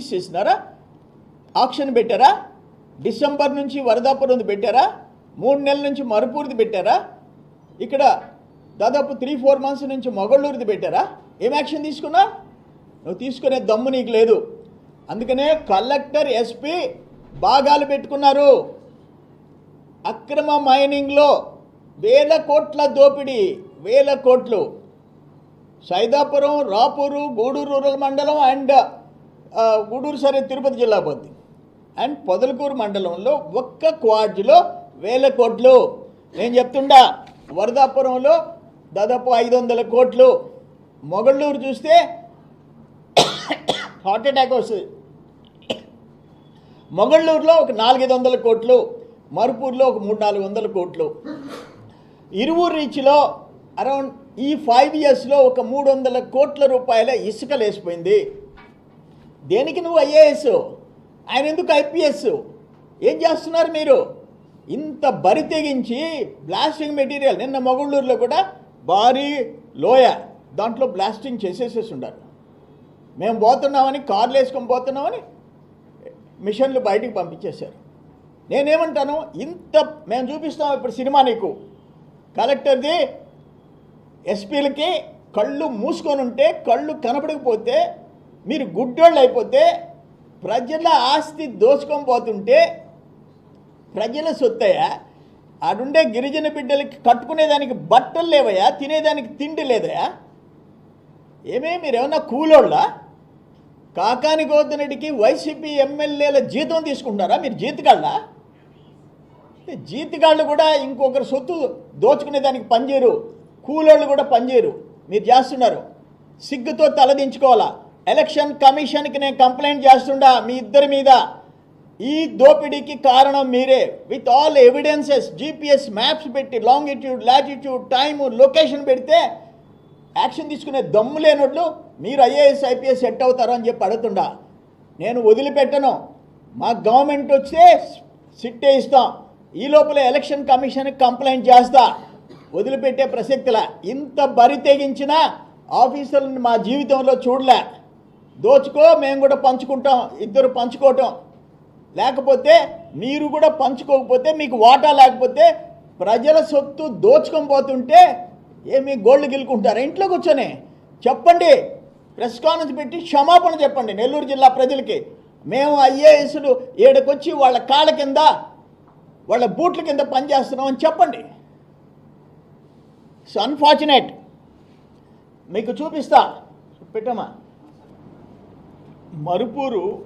తీసేసినారా auction పెట్టారా? December నుంచి వరదాపురంది పెట్టారా? మూడు నెలల నుంచి మరుపూరిది పెట్టారా? ఇక్కడ దాదాపు త్రీ ఫోర్ మంత్స్ నుంచి మొగళ్ళూరుది పెట్టారా? ఏం యాక్షన్ తీసుకున్నా నువ్వు తీసుకునే దమ్ము నీకు లేదు. అందుకనే కలెక్టర్ ఎస్పీ భాగాలు పెట్టుకున్నారు. అక్రమ మైనింగ్లో వేల కోట్ల దోపిడీ వేల కోట్లు. సైదాపురం రాపూరు గూడూరు రూరల్ మండలం అండ్ గూడూరు సరే తిరుపతి జిల్లా పోద్ది. అండ్ పొదలకూరు మండలంలో ఒక్క క్వార్డ్లో వేల కోట్లు. నేను చెప్తుండా వరదాపురంలో దాదాపు ఐదు వందల కోట్లు. మొగళ్ళూరు చూస్తే హార్ట్ అటాక్ వస్తుంది. మొగళ్ళూరులో ఒక నాలుగైదు వందల కోట్లు మరుపూర్లో ఒక మూడు నాలుగు వందల కోట్లు. ఇరువురు రీచ్లో అరౌండ్ ఈ ఫైవ్ ఇయర్స్లో ఒక మూడు వందల కోట్ల రూపాయల ఇసుక లేసిపోయింది దేనికి నువ్వు ఐఏఎస్? ఆయన ఎందుకు ఐపీఎస్? ఏం చేస్తున్నారు మీరు? ఇంత బరి తెగించి బ్లాస్టింగ్ మెటీరియల్ నిన్న మొగుళ్ళూరులో కూడా భారీ లోయ. దాంట్లో బ్లాస్టింగ్ చేసేసేసి ఉండారు మేము పోతున్నామని కార్లు వేసుకొని పోతున్నామని మిషన్లు బయటికి పంపించేశారు. నేనేమంటాను? ఇంత మేము చూపిస్తాం ఇప్పుడు సినిమా నీకు. కలెక్టర్ది ఎస్పీలకి కళ్ళు మూసుకొని ఉంటే కళ్ళు కనపడకపోతే మీరు గుడ్డోళ్ళు అయిపోతే ప్రజల ఆస్తి దోచుకొని పోతుంటే ప్రజల సొత్తయ్యా అడుండే గిరిజన బిడ్డలకి కట్టుకునేదానికి బట్టలు లేవయా తినేదానికి తిండి లేదయా ఏమే మీరు ఏమన్నా కూలోళ్ళా? కాకాని గోవర్ధనుడికి వైసీపీ ఎమ్మెల్యేల జీతం తీసుకుంటారా మీరు జీతగాళ్ళా జీతగాళ్ళు కూడా ఇంకొకరి సొత్తు దోచుకునే దానికి పనిచేయరు కూలోళ్ళు కూడా పనిచేయరు. మీరు చేస్తున్నారు. సిగ్గుతో తలదించుకోవాలా? ఎలక్షన్ కమిషన్కి నేను కంప్లైంట్ చేస్తుండా మీ ఇద్దరి మీద. ఈ దోపిడీకి కారణం మీరే. With all evidences GPS maps పెట్టి లాంగిట్యూడ్ లాటిట్యూడ్ టైము లొకేషన్ పెడితే యాక్షన్ తీసుకునే దమ్ము లేనట్లు మీరు ఐఏఎస్ ఐపీఎస్ సెట్ అవుతారు అని చెప్పి అడుగుతుండా. నేను వదిలిపెట్టను. మా గవర్నమెంట్ వచ్చే సిట్టే ఇస్తాం. ఈ లోపల ఎలక్షన్ కమిషన్కి కంప్లైంట్ చేస్తా. వదిలిపెట్టే ప్రసక్తిలా. ఇంత బరి తెగించిన మా జీవితంలో చూడలే. దోచుకో మేము కూడా పంచుకుంటాం ఇద్దరు పంచుకోవటం. లేకపోతే మీరు కూడా పంచుకోకపోతే మీకు వాటా లేకపోతే ప్రజల సొత్తు దోచుకొని పోతుంటే ఏమి గోల్డ్ గిలుకుంటారా ఇంట్లో కూర్చొని చెప్పండి ప్రెస్ కాన్ఫరెన్స్ పెట్టి క్షమాపణ చెప్పండి నెల్లూరు జిల్లా ప్రజలకి. మేము ఐఏఎస్లు ఏడకొచ్చి వాళ్ళ కాళ్ళ కింద వాళ్ళ బూట్ల కింద పనిచేస్తున్నాం అని చెప్పండి. ఇట్స్ అన్ఫార్చునేట్ మీకు చూపిస్తా. పెట్టమా మరుపూరు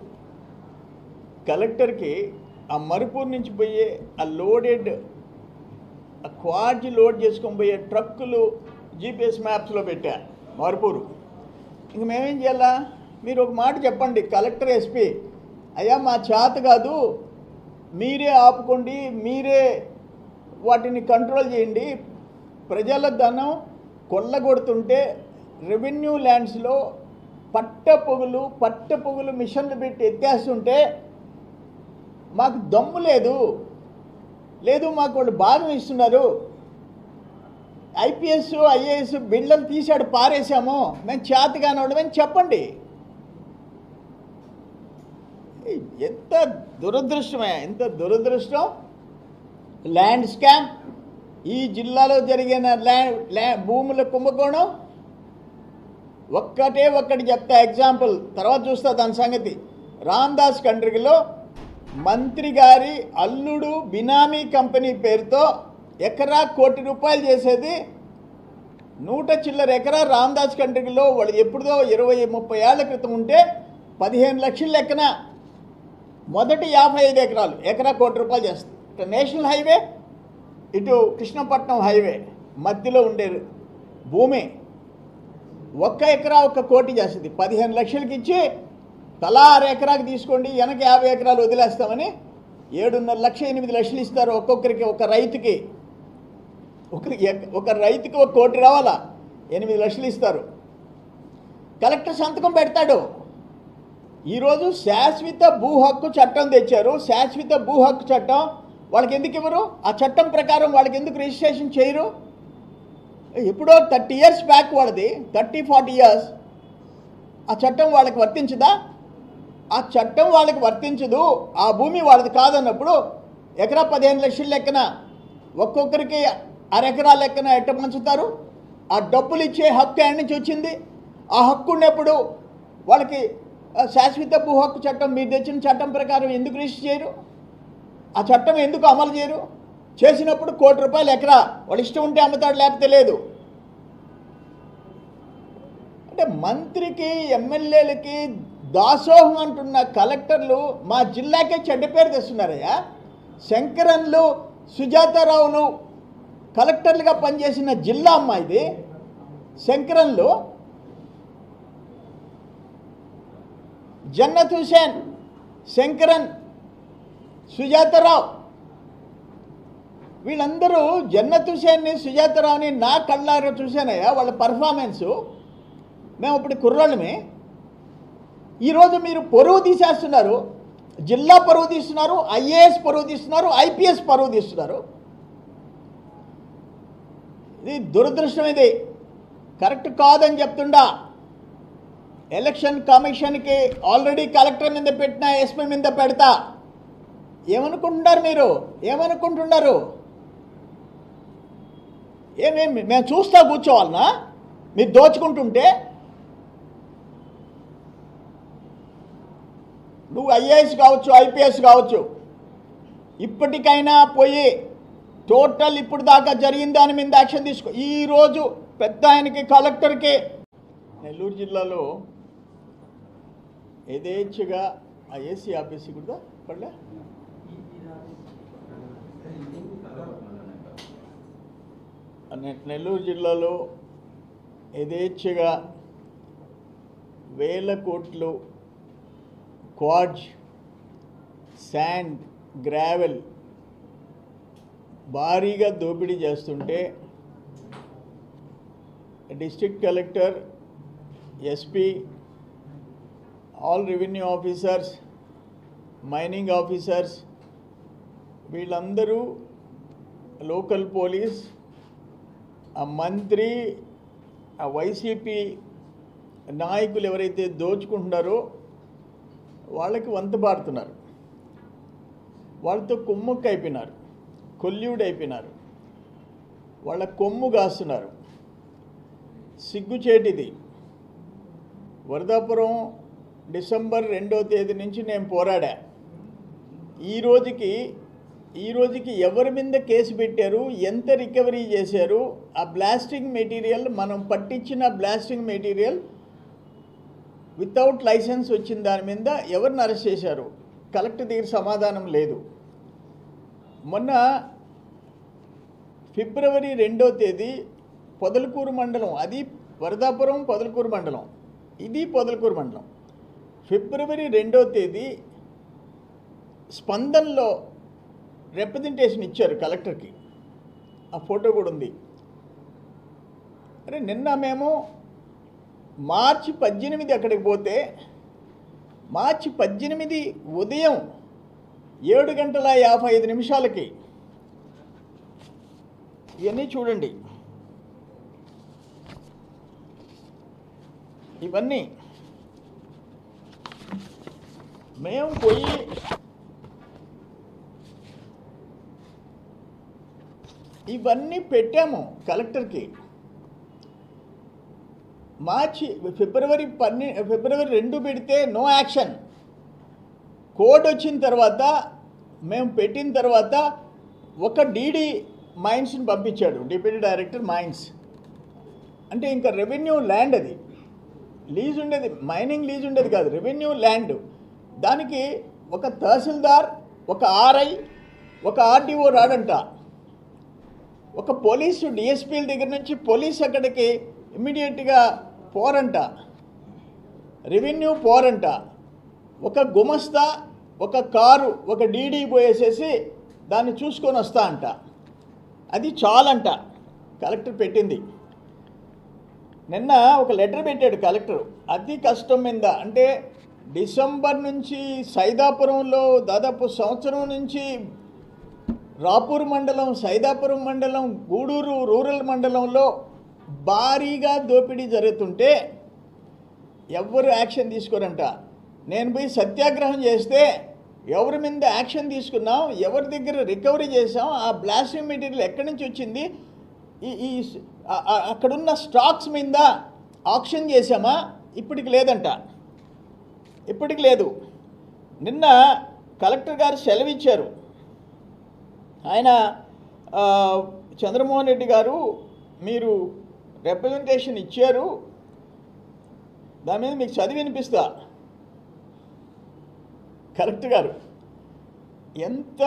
కలెక్టర్కి ఆ మరుపూరు నుంచి పోయే ఆ లోడెడ్ ఆ క్వాడ్జి లోడ్ చేసుకొని పోయే ట్రక్కులు జీపీఎస్ మ్యాప్స్లో పెట్టారు మరుపూరు. ఇంక మేమేం చేయాలా? మీరు ఒక మాట చెప్పండి కలెక్టర్ ఎస్పీ. అయ్యా మా చేత కాదు మీరే ఆపుకోండి మీరే వాటిని కంట్రోల్ చేయండి. ప్రజల ధనం కొల్లగొడుతుంటే రెవెన్యూ ల్యాండ్స్లో పట్ట పొగులు పట్ట పొగులు మిషన్లు పెట్టి ఎత్తేస్తుంటే మాకు దమ్ము లేదు. లేదు మాకు వాళ్ళు బాధ ఇస్తున్నారు. ఐపీఎస్ ఐఏఎస్ బిళ్ళలు తీసాడు పారేశాము. మేము చేతగాని వాళ్ళమని చెప్పండి. ఎంత దురదృష్టమే ఎంత దురదృష్టం. ల్యాండ్ స్కామ్ ఈ జిల్లాలో జరిగిన ల్యాండ్ ల్యాండ్ భూముల కుంభకోణం ఒక్కటే ఒక్కటి చెప్తా ఎగ్జాంపుల్ తర్వాత చూస్తా దాని సంగతి. రామ్దాస్ కంట్రీలో మంత్రి గారి అల్లుడు బినామీ కంపెనీ పేరుతో ఎకరా కోటి రూపాయలు చేసేది నూట చిల్లర ఎకరా రామ్దాస్ కంట్రీలో వాళ్ళు ఎప్పుడుదో ఇరవై ముప్పై ఏళ్ళ క్రితం ఉంటే పదిహేను లక్షల లెక్కన మొదటి యాభై ఐదు ఎకరాలు ఎకరా కోటి రూపాయలు చేస్తుంది ఇటు నేషనల్ హైవే ఇటు కృష్ణపట్నం హైవే మధ్యలో ఉండే భూమి. ఒక్క ఎకరా ఒక్క కోటి చేస్తుంది. పదిహేను లక్షలకి ఇచ్చి తలా ఆరు ఎకరాకి తీసుకోండి వెనక యాభై ఎకరాలు వదిలేస్తామని ఏడున్నర లక్ష ఎనిమిది లక్షలు ఇస్తారు ఒక్కొక్కరికి ఒక రైతుకి. ఒకరికి ఒక రైతుకి ఒక కోటి రావాలా? ఎనిమిది లక్షలు ఇస్తారు. కలెక్టర్ సంతకం పెడతాడు. ఈరోజు శాశ్వత భూ హక్కు చట్టం తెచ్చారు. శాశ్వత భూ హక్కు చట్టం వాళ్ళకి ఎందుకు ఇవ్వరు? ఆ చట్టం ప్రకారం వాళ్ళకి ఎందుకు రిజిస్ట్రేషన్ చేయరు? ఎప్పుడో థర్టీ ఇయర్స్ బ్యాక్ వాళ్ళది థర్టీ ఫార్టీ ఇయర్స్. ఆ చట్టం వాళ్ళకి వర్తించదా? ఆ చట్టం వాళ్ళకి వర్తించదు. ఆ భూమి వాళ్ళది కాదన్నప్పుడు ఎకరా పదిహేను లక్షల లెక్కన ఒక్కొక్కరికి అరెకరా లెక్కన ఎట్ట పంచుతారు? ఆ డబ్బులు ఇచ్చే హక్కు ఎక్కడి నుంచి వచ్చింది? ఆ హక్కు ఉన్నప్పుడు వాళ్ళకి శాశ్వత భూ హక్కు చట్టం మీరు తెచ్చిన చట్టం ప్రకారం ఎందుకు రిజిస్టర్ చేయరు? ఆ చట్టం ఎందుకు అమలు చేయరు? చేసినప్పుడు కోటి రూపాయలు ఎకరా? వాళ్ళు ఇష్టం ఉంటే అమ్ముతాడు లేకపోతే లేదు. అంటే మంత్రికి ఎమ్మెల్యేలకి దాసోహం అంటున్న కలెక్టర్లు మా జిల్లాకే చెడ్డ పేరు తెస్తున్నారయ్యా. శంకరన్లు సుజాతారావులు కలెక్టర్లుగా పనిచేసిన జిల్లా అమ్మా ఇది. శంకరన్లు జన్నత్ హుసేన్ శంకరన్ సుజాతారావు వీళ్ళందరూ జన్నత్ హుసేన్ని సుజాతరావుని నా కళ్ళారా చూశానయ్యా వాళ్ళ పర్ఫార్మెన్సు మేము ఇప్పుడు కుర్రాళ్ళమే. ఈరోజు మీరు పరువు తీసేస్తున్నారు. జిల్లా పరువు తీస్తున్నారు ఐఏఎస్ పరువు తీస్తున్నారు ఐపీఎస్ పరువు తీస్తున్నారు. ఇది దురదృష్టం ఇది. కరెక్ట్ కాదని చెప్తుండా. ఎలక్షన్ కమిషన్కి ఆల్రెడీ కలెక్టర్ మీద పెట్టిన ఎస్పీ మీద పెడతా. ఏమనుకుంటున్నారు మీరు? ఏమనుకుంటున్నారు? ఏమేమి మేము చూస్తా కూర్చోవాలనా? మీరు దోచుకుంటుంటే? నువ్వు ఐఏఎస్ కావచ్చు ఐపీఎస్ కావచ్చు ఇప్పటికైనా పోయి టోటల్ ఇప్పుడు దాకా జరిగిన దాని మీద యాక్షన్ తీసుకో. ఈరోజు పెద్ద ఆయనకి కలెక్టర్కి నెల్లూరు జిల్లాలో యథేచ్ఛగా ఆ ఏసీ ఆఫీస్ కూడా పడలే? నెల్లూరు జిల్లాలో యథేచ్ఛగా వేల కోట్లు క్వాడ్జ్ శాండ్ గ్రావెల్ భారీగా దోపిడీ చేస్తుంటే district collector SP all revenue officers mining officers వీళ్ళందరూ లోకల్ పోలీస్ ఆ మంత్రి ఆ వైసీపీ నాయకులు ఎవరైతే దోచుకుంటున్నారో వాళ్ళకి వంత పాడుతున్నారు. వాళ్ళతో కొమ్ముక్కు అయిపోయినారు. కొల్లివుడు అయిపోయినారు. వాళ్ళ కొమ్ము కాస్తున్నారు. సిగ్గుచేటిది. వరదాపురం డిసెంబర్ రెండో తేదీ నుంచి నేను పోరాడా. ఈ రోజుకి ఈ రోజుకి ఎవరి మీద కేసు పెట్టారు ఎంత రికవరీ చేశారు ఆ బ్లాస్టింగ్ మెటీరియల్ మనం పట్టించిన బ్లాస్టింగ్ మెటీరియల్ వితౌట్ లైసెన్స్ వచ్చిన దాని మీద ఎవరిని అరెస్ట్ చేశారు? కలెక్టర్ దగ్గర సమాధానం లేదు. మొన్న ఫిబ్రవరి రెండో తేదీ పొదలకూరు మండలం అది వరదాపురం పొదలకూరు మండలం ఇది పొదలకూరు మండలం. ఫిబ్రవరి రెండో తేదీ స్పందనలో రిప్రజెంటేషన్ ఇచ్చారు కలెక్టర్కి. ఆ ఫోటో కూడా ఉంది. అరే నిన్న మేము మార్చి పద్దెనిమిది అక్కడికి పోతే మార్చి పద్దెనిమిది ఉదయం ఏడు గంటల యాభై ఐదు నిమిషాలకి ఇవన్నీ చూడండి. ఇవన్నీ మేము పోయి ఇవన్నీ పెట్టాము కలెక్టర్కి. మార్చి ఫిబ్రవరి పన్నె ఫిబ్రవరి రెండు పెడితే నో యాక్షన్. కోడ్ వచ్చిన తర్వాత మేము పెట్టిన తర్వాత ఒక డీడీ మైన్స్ని పంపించాడు డిప్యూటీ డైరెక్టర్ మైన్స్. అంటే ఇంకా రెవెన్యూ ల్యాండ్ అది. లీజ్ ఉండేది మైనింగ్ లీజ్ ఉండేది కాదు రెవెన్యూ ల్యాండ్. దానికి ఒక తహసీల్దార్ ఒక ఆర్ఐ ఒక ఆర్డీఓ రాడంట. ఒక పోలీసు డిఎస్పీల దగ్గర నుంచి పోలీస్ అక్కడికి ఇమ్మీడియట్గా పోరంట. రెవెన్యూ పోరంట. ఒక గుమస్తా ఒక కారు ఒక డీడీ పోయేసేసి దాన్ని చూసుకొని వస్తా అంట. అది చాలంట. కలెక్టర్ పెట్టింది. నిన్న ఒక లెటర్ పెట్టాడు కలెక్టర్. అతి కష్టం మీద అంటే డిసెంబర్ నుంచి సైదాపురంలో దాదాపు సంవత్సరం నుంచి రాపూర్ మండలం సైదాపురం మండలం గూడూరు రూరల్ మండలంలో భారీగా దోపిడీ జరుగుతుంటే ఎవ్వరు యాక్షన్ తీసుకోరంట? నేను పోయి సత్యాగ్రహం చేస్తే ఎవరి మీద యాక్షన్ తీసుకున్నాం ఎవరి దగ్గర రికవరీ చేసాం ఆ బ్లాస్టింగ్ మెటీరియల్ ఎక్కడి నుంచి వచ్చింది? ఈ ఈ అక్కడున్న స్టాక్స్ మీద ఆక్షన్ చేసామా ఇప్పటికి లేదంట. ఇప్పటికి లేదు. నిన్న కలెక్టర్ గారు సెలవిచ్చారు. ఆయన చంద్రమోహన్ రెడ్డి గారు మీరు రిప్రజెంటేషన్ ఇచ్చారు. దాని మీద మీకు చదివి వినిపిస్తా. కరెక్ట్ గారు. ఎంత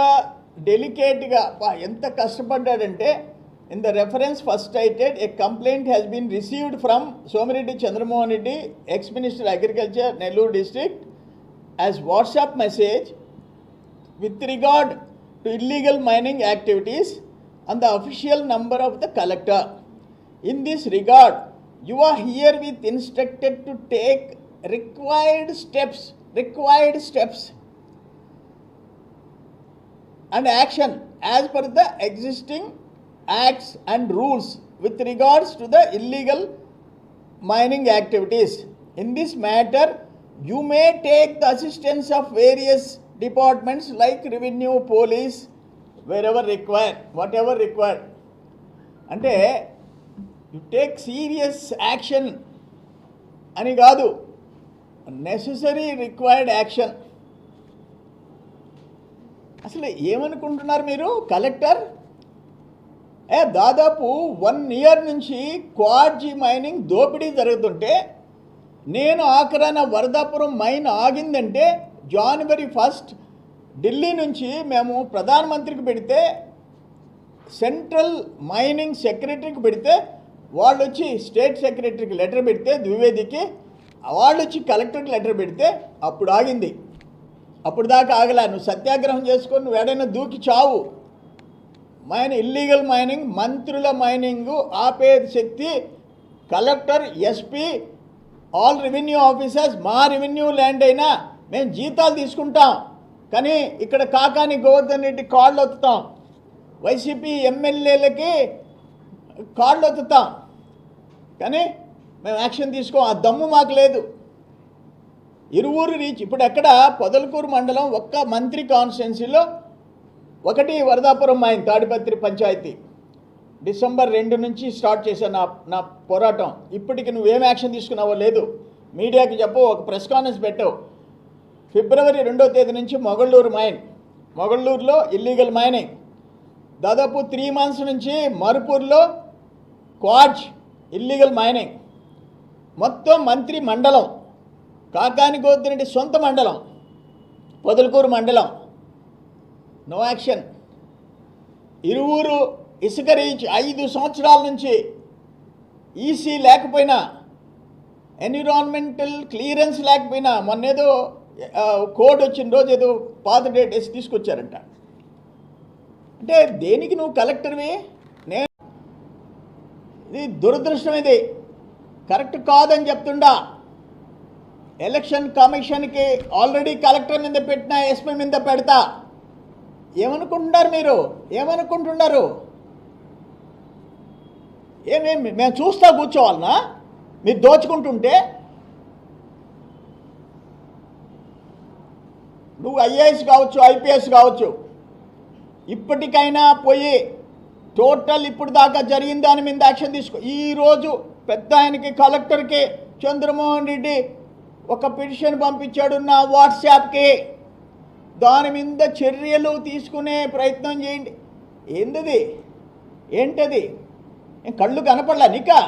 డెలికేట్గా ఎంత కష్టపడ్డాడంటే in the reference first cited a complaint has been received from Somireddy Chandramohan Reddy ex minister agriculture Nellore district as WhatsApp message with regard to illegal mining activities and the official number of the collector. In this regard, you are herewith instructed to take required steps, required steps and action as per the existing acts and rules with regards to the illegal mining activities. In this matter, you may take the assistance of various departments like revenue, police, wherever required, whatever required. అంటే you take serious action అని కాదు necessary required action అసలు ఏమనుకుంటున్నారు మీరు collector ఏ దాదాపు one year నుంచి క్వార్జీ mining దోపిడీ జరుగుతుంటే నేను ఆఖరాన వరదాపురం మైన్ ఆగిందంటే జనవరి ఫస్ట్ ఢిల్లీ నుంచి మేము ప్రధానమంత్రికి పెడితే సెంట్రల్ మైనింగ్ సెక్రటరీకి పెడితే వాళ్ళు వచ్చి స్టేట్ సెక్రటరీకి లెటర్ పెడితే ద్వివేదికి వాళ్ళు వచ్చి కలెక్టర్కి లెటర్ పెడితే అప్పుడు ఆగింది. అప్పుడు దాకా ఆగలా. నువ్వు సత్యాగ్రహం చేసుకొని నువ్వు ఎడైనా దూకి చావు. మైన ఇల్లీగల్ మైనింగ్ మంత్రుల మైనింగ్ ఆపే శక్తి collector SP all revenue officers మా రెవెన్యూ ల్యాండ్ అయినా మేము జీతాలు తీసుకుంటాం కానీ ఇక్కడ కాకాని గోవర్ధన్ రెడ్డి కాళ్ళు ఒత్తుతాం వైసీపీ ఎమ్మెల్యేలకి కాళ్ళు ఒత్తుతాం కానీ మేము యాక్షన్ తీసుకో. ఆ దమ్ము మాకు లేదు. ఇరువురు రీచ్ ఇప్పుడు ఎక్కడ పొదలకూరు మండలం ఒక్క మంత్రి కాన్స్టిట్యున్సీలో ఒకటి వరదాపురం మైన్ తాడిపత్రి పంచాయతీ. డిసెంబర్ రెండు నుంచి స్టార్ట్ చేశాను నా నా పోరాటం. ఇప్పటికి నువ్వేం యాక్షన్ తీసుకున్నావో లేదు. మీడియాకి చెప్పు ఒక ప్రెస్ కాన్ఫరెన్స్ పెట్టావు ఫిబ్రవరి రెండో తేదీ నుంచి మొగళ్ళూరు మైన్. మొగళ్ళూరులో ఇల్లీగల్ మైనింగ్ దాదాపు త్రీ మంత్స్ నుంచి మరుపూర్లో క్వాడ్జ్ ఇల్లీగల్ మైనింగ్ మొత్తం మంత్రి మండలం కాకాని గోద్దిరెడ్డి సొంత మండలం పొదలకూరు మండలం. నో యాక్షన్ ఇరువురు ఇసుక రీచ్ ఐదు సంవత్సరాల నుంచి ఈసీ లేకపోయినా ఎన్విరాన్మెంటల్ క్లియరెన్స్ లేకపోయినా మొన్నేదో కోర్టు కోడ్ వచ్చిన రోజు ఏదో పాత డేట్ వేసి తీసుకొచ్చారంట. అంటే దేనికి నువ్వు కలెక్టర్వి? నేను ఇది దురదృష్టం ఇది. కరెక్ట్ కాదని చెప్తుండా. ఎలక్షన్ కమిషన్కి ఆల్రెడీ కలెక్టర్ మీద పెట్టిన ఎస్పీ మీద పెడతా. ఏమనుకుంటున్నారు మీరు? ఏమనుకుంటున్నారు? ఏమేమి మేము చూస్తా కూర్చోవాలనా? మీరు దోచుకుంటుంటే నువ్వు ఐఏఎస్ కావచ్చు ఐపీఎస్ కావచ్చు ఇప్పటికైనా పోయి టోటల్ ఇప్పుడు దాకా జరిగిన దాని మీద యాక్షన్ తీసుకో. ఈరోజు పెద్ద ఆయనకి కలెక్టర్కి చంద్రమోహన్ రెడ్డి ఒక పిటిషన్ పంపించాడు నా వాట్సాప్కి. దాని మీద చర్యలు తీసుకునే ప్రయత్నం చేయండి. ఏంటది? ఏంటది? కళ్ళు కనపడలా నీకా?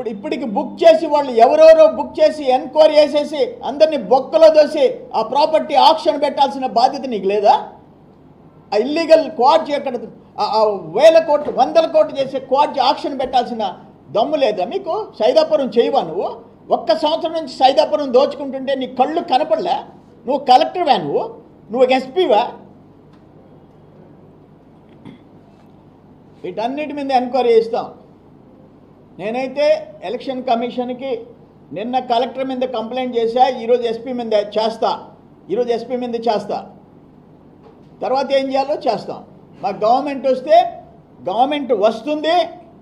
ఇప్పుడు ఇప్పటికి బుక్ చేసి వాళ్ళు ఎవరెవరో బుక్ చేసి ఎంక్వైరీ చేసేసి అందరినీ బొక్కలో దోసి ఆ ప్రాపర్టీ ఆక్షన్ పెట్టాల్సిన బాధ్యత నీకు లేదా? ఆ ఇల్లీగల్ క్వాడ్జ్ ఎక్కడ ఆ- వేల కోట్లు వందల కోట్లు చేసే క్వాడ్జ్ ఆక్షన్ పెట్టాల్సిన దమ్ము లేదా మీకు? సైదాపురం చేయవా నువ్వు? ఒక్క సంవత్సరం నుంచి సైదాపురం దోచుకుంటుంటే నీ కళ్ళు కనపడలే? నువ్వు కలెక్టర్వా నువ్వు? నువ్వు ఎస్పీవా వీటన్నిటి మీద ఎంక్వైరీ చేస్తాం. నేనైతే ఎలక్షన్ కమిషన్కి నిన్న కలెక్టర్ మీద కంప్లైంట్ చేశా ఈరోజు ఎస్పీ మీద చేస్తా. ఈరోజు ఎస్పీ మీద చేస్తా. తర్వాత ఏం చేయాలో చేస్తాం. మా గవర్నమెంట్ వస్తే గవర్నమెంట్ వస్తుంది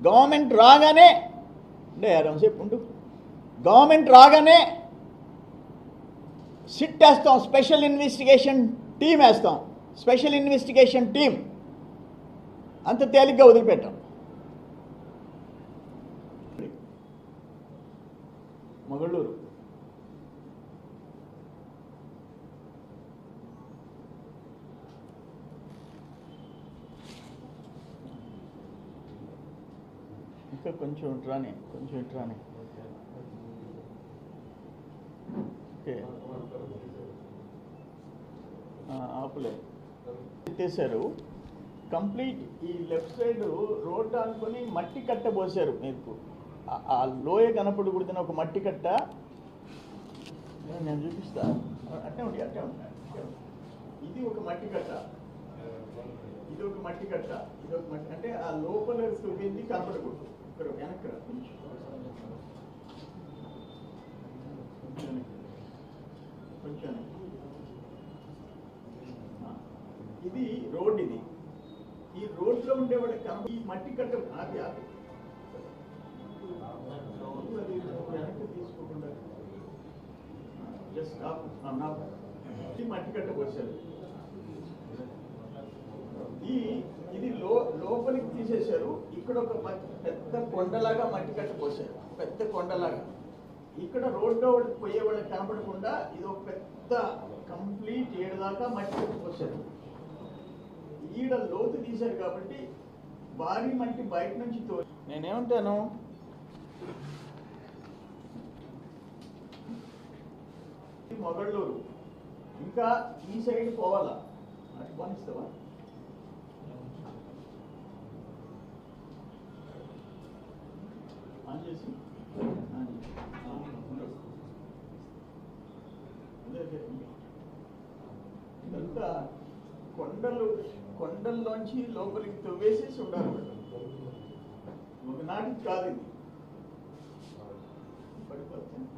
గవర్నమెంట్ రాగానే అంటే అరవసేపు ఉండు. గవర్నమెంట్ రాగానే సిట్ వేస్తాం స్పెషల్ ఇన్వెస్టిగేషన్ టీం వేస్తాం. స్పెషల్ ఇన్వెస్టిగేషన్ టీం అంత తేలిగ్గా వదిలిపెట్టాం. మొగళ్ళూరు ఇంకా కొంచెం ఇట్రాని కొంచెం ఇట్రాని ఓకే ఆ, ఆపులే ఎత్తేసారు కంప్లీట్ ఈ లెఫ్ట్ సైడ్ రోడ్ అనుకొని మట్టి కట్ట పోసారు మీకు ఆ- లోయ కనపడు కుడితే ఒక మట్టి కట్ట. నేను చూపిస్తా. అట్టే ఉండి అట్టే ఉండి ఇది ఒక మట్టి కట్ట. ఇది ఒక మట్టి కట్ట. ఇది ఒక మట్టి అంటే ఆ లోపల తొమ్మిది కనపడకూడదు. ఇక్కడ వెనక్కి రా. కొంచెం ఇది రోడ్ ఇది. ఈ రోడ్లో ఉండేవాడు కనప ఈ మట్టి కట్ట ఆపి ఆపి జస్ట్ ఈ మట్టి కట్ట ఈ ఇది లో లోపలికి తీసేశారు ఇక్కడ ఒక మ- పెద్ద కొండలాగా మట్టి కట్ట పోసారు పెద్ద కొండలాగా ఇక్కడ రోడ్లో పోయే వాళ్ళకి కనపడకుండా ఇది ఒక పెద్ద కంప్లీట్ ఏడు దాకా మట్టి కట్ట పోసారు ఈడ లోతు తీశారు కాబట్టి భారీ మట్టి బయట నుంచి తో నేనేమంటాను మొగళ్ళూరు. ఇంకా ఈ సైడ్ పోవాలా? అటు పోనిస్తావా పని చేసి. ఇదంతా కొండలు కొండల్లోంచి లోపలికి తవ్వేసేసి ఉండాలి. ఒకనాటికి కాదు ఇది. for the question.